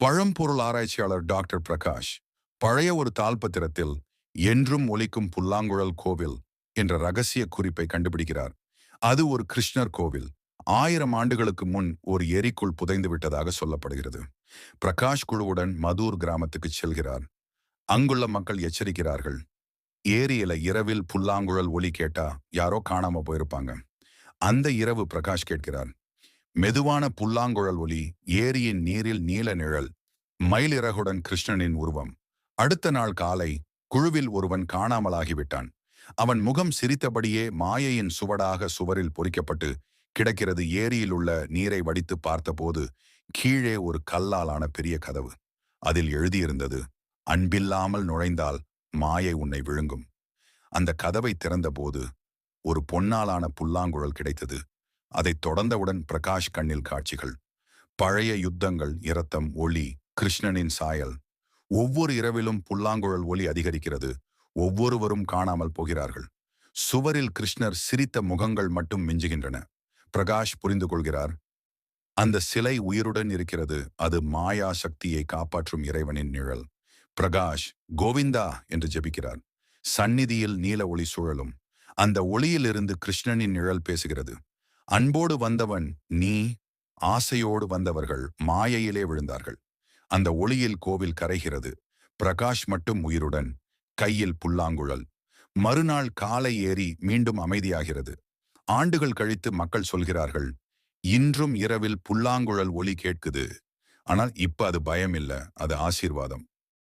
பழம்பொருள் ஆராய்ச்சியாளர் டாக்டர் பிரகாஷ் பழைய ஒரு தாழ்பத்திரத்தில் என்றும் ஒலிக்கும் புல்லாங்குழல் கோவில் என்ற ரகசிய குறிப்பை கண்டுபிடிக்கிறார். அது ஒரு கிருஷ்ணர் கோவில். ஆயிரம் ஆண்டுகளுக்கு முன் ஒரு எரிக்குள் புதைந்து விட்டதாக சொல்லப்படுகிறது. பிரகாஷ் குழுவுடன் மதூர் கிராமத்துக்கு செல்கிறார். அங்குள்ள மக்கள் எச்சரிக்கிறார்கள். ஏரியில இரவில் புல்லாங்குழல் ஒலி கேட்டா யாரோ காணாம போயிருப்பாங்க. அந்த இரவு பிரகாஷ் கேட்கிறார். மெதுவான புல்லாங்குழல் ஒலி ஏரியின் நீரில் நீல நிழல் மயிலிறகுடன் கிருஷ்ணனின் உருவம். அடுத்த நாள் காலை குழுவில் ஒருவன் காணாமலாகிவிட்டான். அவன் முகம் சிரித்தபடியே மாயையின் சுவடாக சுவரில் பொறிக்கப்பட்டு கிடக்கிறது ஏரியில் உள்ள நீரை வடித்து பார்த்தபோது கீழே ஒரு கல்லாலான பெரிய கதவு. அதில் எழுதியிருந்தது அன்பில்லாமல் நுழைந்தால் மாயை உன்னை விழுங்கும். அந்த கதவை திறந்தபோது ஒரு பொன்னாலான புல்லாங்குழல் கிடைத்தது. அதைத் தொடர்ந்தவுடன் பிரகாஷ் கண்ணில் காட்சிகள். பழைய யுத்தங்கள் இரத்தம் ஒளி கிருஷ்ணனின் சாயல். ஒவ்வொரு இரவிலும் புல்லாங்குழல் ஒளி அதிகரிக்கிறது. ஒவ்வொருவரும் காணாமல் போகிறார்கள். சுவரில் கிருஷ்ணர் சிரித்த முகங்கள் மட்டும் மிஞ்சுகின்றன. பிரகாஷ் புரிந்து கொள்கிறார் அந்த சிலை உயிருடன் இருக்கிறது. அது மாயா சக்தியை காப்பாற்றும் இறைவனின் நிழல். பிரகாஷ் கோவிந்தா என்று ஜெபிக்கிறார். சந்நிதியில் நீல ஒளி சுழலும். அந்த ஒளியிலிருந்து கிருஷ்ணனின் நிழல் பேசுகிறது. அன்போடு வந்தவன் நீ ஆசையோடு வந்தவர்கள் மாயையிலே விழுந்தார்கள். அந்த ஒளியில் கோவில் கரைகிறது. பிரகாஷ் மட்டும் உயிருடன் கையில் புல்லாங்குழல். மறுநாள் காலை ஏறி மீண்டும் அமைதியாகிறது. ஆண்டுகள் கழித்து மக்கள் சொல்கிறார்கள் இன்றும் இரவில் புல்லாங்குழல் ஒலி கேட்குது. ஆனால் இப்ப அது பயம் இல்ல அது ஆசீர்வாதம்.